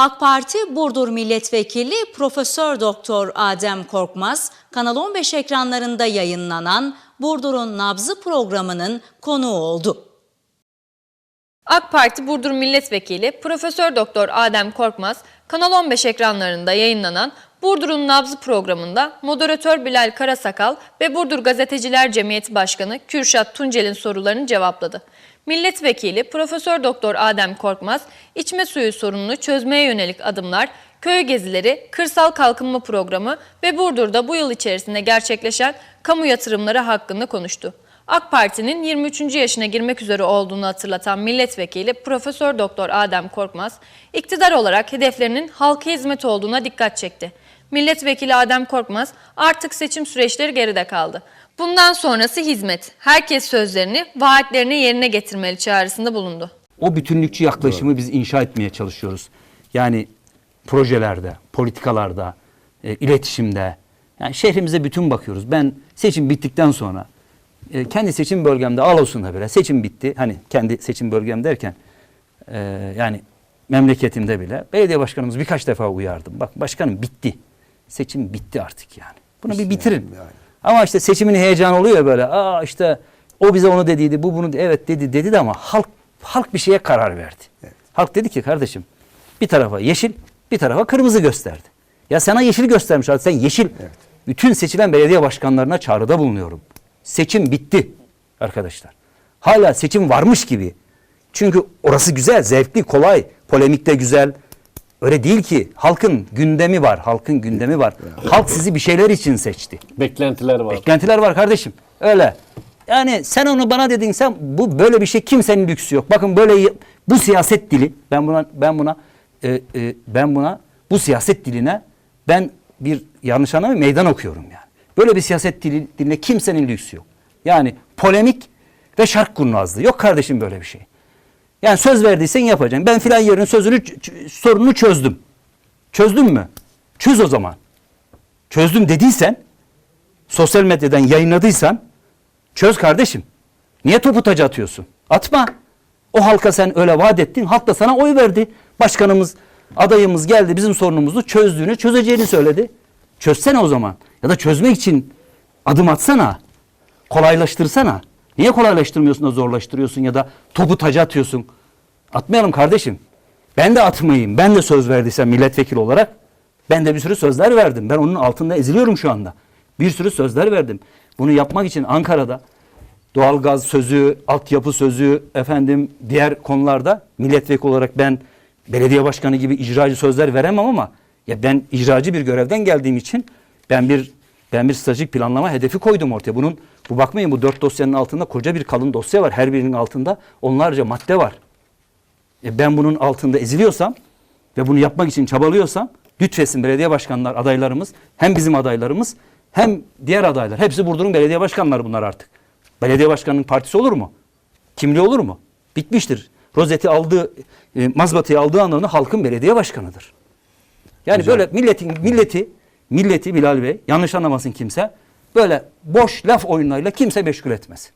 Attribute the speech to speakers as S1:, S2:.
S1: AK Parti Burdur Milletvekili Profesör Doktor Adem Korkmaz, Kanal 15 ekranlarında yayınlanan Burdur'un Nabzı programının konuğu oldu.
S2: AK Parti Burdur Milletvekili Profesör Doktor Adem Korkmaz, Kanal 15 ekranlarında yayınlanan Burdur'un Nabzı programında moderatör Bilal Karasakal ve Burdur Gazeteciler Cemiyeti Başkanı Kürşat Tuncel'in sorularını cevapladı. Milletvekili Profesör Doktor Adem Korkmaz, içme suyu sorununu çözmeye yönelik adımlar, köy gezileri, kırsal kalkınma programı ve Burdur'da bu yıl içerisinde gerçekleşen kamu yatırımları hakkında konuştu. AK Parti'nin 23. yaşına girmek üzere olduğunu hatırlatan milletvekili Profesör Doktor Adem Korkmaz, iktidar olarak hedeflerinin halka hizmet olduğuna dikkat çekti. Milletvekili Adem Korkmaz artık seçim süreçleri geride kaldı. Bundan sonrası hizmet. Herkes sözlerini, vaatlerini yerine getirmeli çağrısında bulundu.
S3: O bütünlükçü yaklaşımı biz inşa etmeye çalışıyoruz. Yani projelerde, politikalarda, e, iletişimde. Yani şehrimize bütün bakıyoruz. Ben seçim bittikten sonra e, kendi seçim bölgemde Ağlaos'unda bile seçim bitti. Hani kendi seçim bölgem derken e, yani memleketimde bile belediye başkanımız birkaç defa uyardım. Bak başkanım bitti. Seçim bitti artık yani. Bunu bir bitirin.
S4: yani.
S3: Ama işte seçimin heyecanı oluyor ya böyle. Aa işte o bize onu dediydi, bu bunu evet dedi dedi de ama halk halk bir şeye karar verdi. Halk dedi ki kardeşim bir tarafa yeşil, bir tarafa kırmızı gösterdi. Ya sana yeşil göstermiş artık sen yeşil. Bütün seçilen belediye başkanlarına çağrıda bulunuyorum. Seçim bitti arkadaşlar. Hala seçim varmış gibi. Çünkü orası güzel, zevkli, kolay, polemik de güzel. Öyle değil ki. Halkın gündemi var, halkın gündemi var. Halk sizi bir şeyler için seçti.
S4: Beklentiler var.
S3: Beklentiler var kardeşim. Öyle. Yani sen onu bana dedin sen bu böyle bir şey kimsenin lüksü yok. Bakın böyle bu siyaset dili ben buna ben buna e, e, ben buna bu siyaset diline ben bir yanlış anlamayın meydan okuyorum yani. Böyle bir siyaset dili, diline kimsenin lüksü yok. Yani polemik ve şark kurnazlığı. Yok kardeşim böyle bir şey. Yani söz verdiysen yapacaksın. Ben filan yerin sözünü sorununu çözdüm. Çözdün mü? Çöz o zaman. Çözdüm dediysen sosyal medyadan yayınladıysan çöz kardeşim. Niye topu taca atıyorsun? Atma. O halka sen öyle vaat ettin. Halk da sana oy verdi. Başkanımız, adayımız geldi bizim sorunumuzu çözdüğünü, çözeceğini söyledi. Çözsene o zaman. Ya da çözmek için adım atsana. Kolaylaştırsana. Niye kolaylaştırmıyorsun da zorlaştırıyorsun ya da topu taca atıyorsun? Atmayalım kardeşim. Ben de atmayayım. Ben de söz verdiysem milletvekili olarak ben de bir sürü sözler verdim. Ben onun altında eziliyorum şu anda. Bir sürü sözler verdim. Bunu yapmak için Ankara'da doğalgaz sözü, altyapı sözü, efendim diğer konularda milletvekili olarak ben belediye başkanı gibi icracı sözler veremem ama ya ben icracı bir görevden geldiğim için ben bir ben bir stratejik planlama hedefi koydum ortaya. Bunun bu bakmayın bu dört dosyanın altında koca bir kalın dosya var. Her birinin altında onlarca madde var. E ben bunun altında eziliyorsam ve bunu yapmak için çabalıyorsam lütfetsin belediye başkanlar adaylarımız hem bizim adaylarımız hem diğer adaylar. Hepsi Burdur'un belediye başkanları bunlar artık. Belediye başkanının partisi olur mu? Kimliği olur mu? Bitmiştir. Rozeti aldığı, e, mazbatayı aldığı anlamda halkın belediye başkanıdır. Yani
S4: Güzel.
S3: böyle milletin milleti milleti Bilal Bey yanlış anlamasın kimse böyle boş laf oyunlarıyla kimse meşgul etmesin.